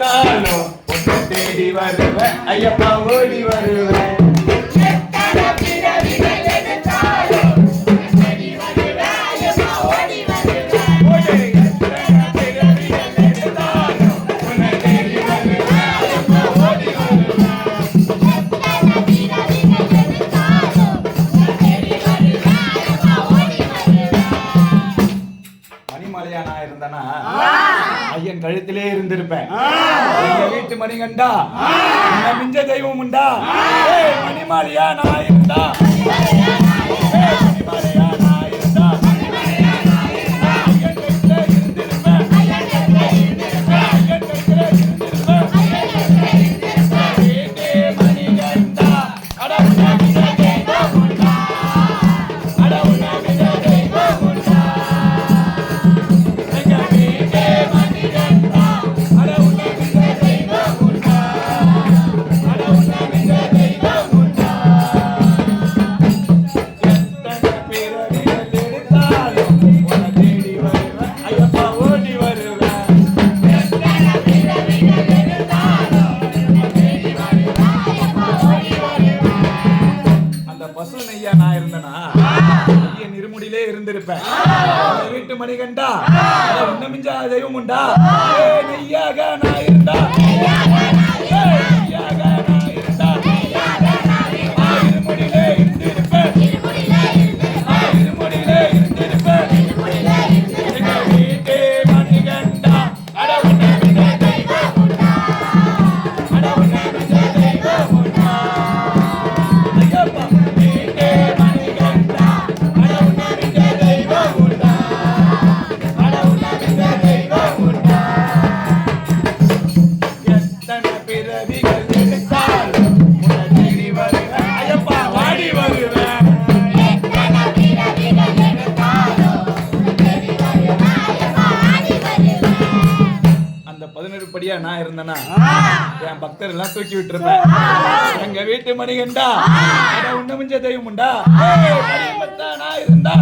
நானும் உன்னை தேடி வருவேன். ஐயப்பா ஓடி வருவேன். மணிமலையா நான் இருந்தனா ஐயன் கழுத்திலே இருந்திருப்பேன். எங்க வீட்டு மணிகண்டா? மிஞ்ச தெய்வம் உண்டா? மணிமாலையா நான் இருந்தா? பசு நெய்யா நான் இருந்தனா? ஐயன் இருமுடியிலே இருந்திருப்பேன் வீட்டு மணிகண்டா? அட உன்னை மிஞ்ச தெய்வம் உண்டா? நெய்யாக பிறவிகள் ஐயப்பா வாடி பதினெட்டு படியா நான் இருந்தேனா? என் பக்தர் எல்லாம் தூக்கி விட்டுருப்பேன். எங்க வீட்டு மணிகண்டா? உன்னை மிஞ்ச தெய்வம் உண்டா? நான் இருந்தா?